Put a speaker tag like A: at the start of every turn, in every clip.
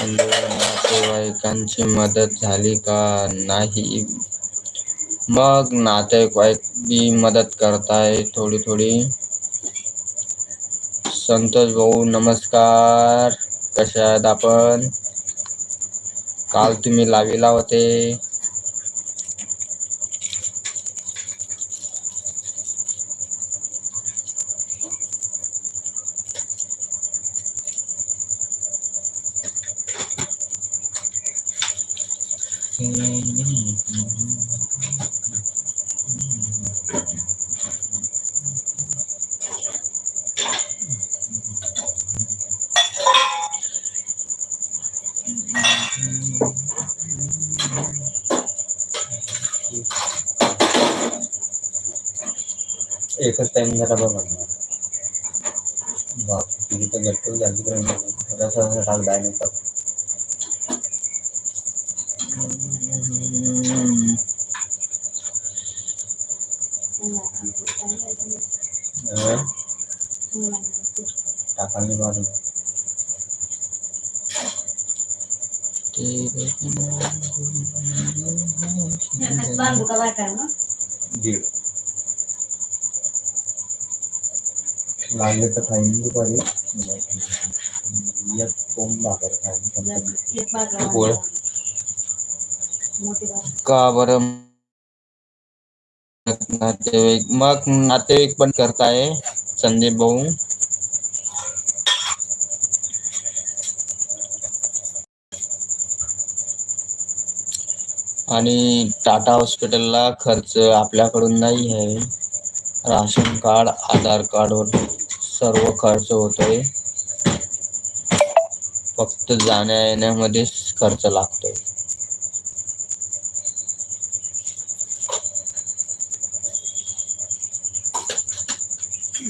A: नातेवाईकांची मदत झाली का नाही? मग नातेवाईक बी मदत करताय थोडी थोडी. संतोष भाऊ नमस्कार. कसे आहेत आपण? काल तुम्ही लावीला होते. एकच टाइमिंग तो बघा बाप तिथे तो गट्टू झाली तर थोडासा टाक डायनेचा मारून दीड लागले तर खाईन दुपारी एक कोंब भाकर खाईन गोळ का बरं? नातेवाईक मग नातेवाईक पण करताय संदीप भाऊ? आणि टाटा हॉस्पिटलला खर्च आपल्याकडून नाही आहे. राशन कार्ड आधार कार्डवर सर्व खर्च होतोय. फक्त जाण्या येण्यामध्येच खर्च लागतोय.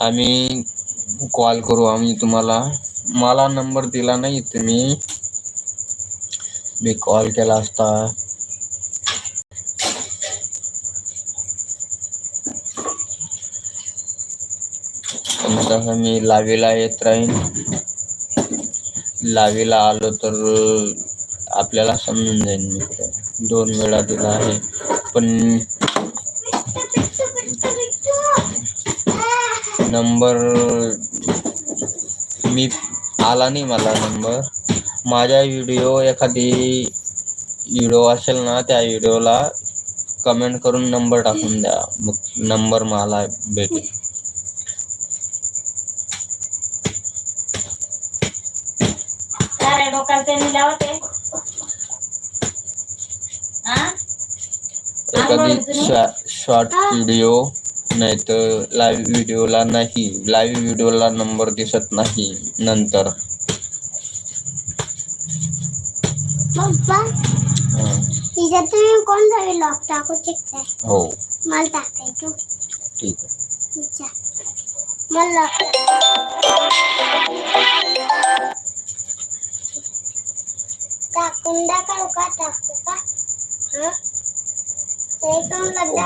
A: आम्ही कॉल करू आम्ही तुम्हाला मला नंबर दिला नाही तुम्ही. मी कॉल केला असता. पण तसं मी लावीला येत राहीन. लावीला आलो तर आपल्याला समजून जाईल मी दोन वेळा दिला आहे. पण नंबर मी आला नाही मला नंबर. माझ्या व्हिडिओ एखादी व्हिडिओ असेल ना त्या व्हिडिओला कमेंट करून नंबर टाकून द्या. मग नंबर मला भेटेल. एखादी short video नाही तर लाईव्ह व्हिडिओला नाही लाईव्ह व्हिडिओला नंबर दिसत नाही नंतर
B: पप्पा
A: हा.
B: तिच्यात तुम्ही कोणता लॉक टाकू शकताय
A: हो
B: मला टाकायचं
A: ठीक आहे
B: अच्छा मला टाकून दाखव का टाकू का हा ते पण लगदा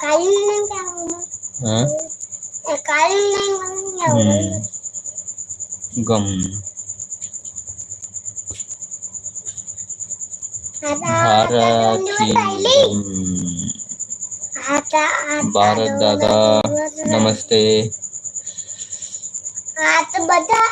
B: kaling hmm.
A: yang
B: huh?
A: eh
B: kaling yang
A: gom
B: ada
A: kaling
B: Barat Dada,
A: namaste.
B: Atau Bada.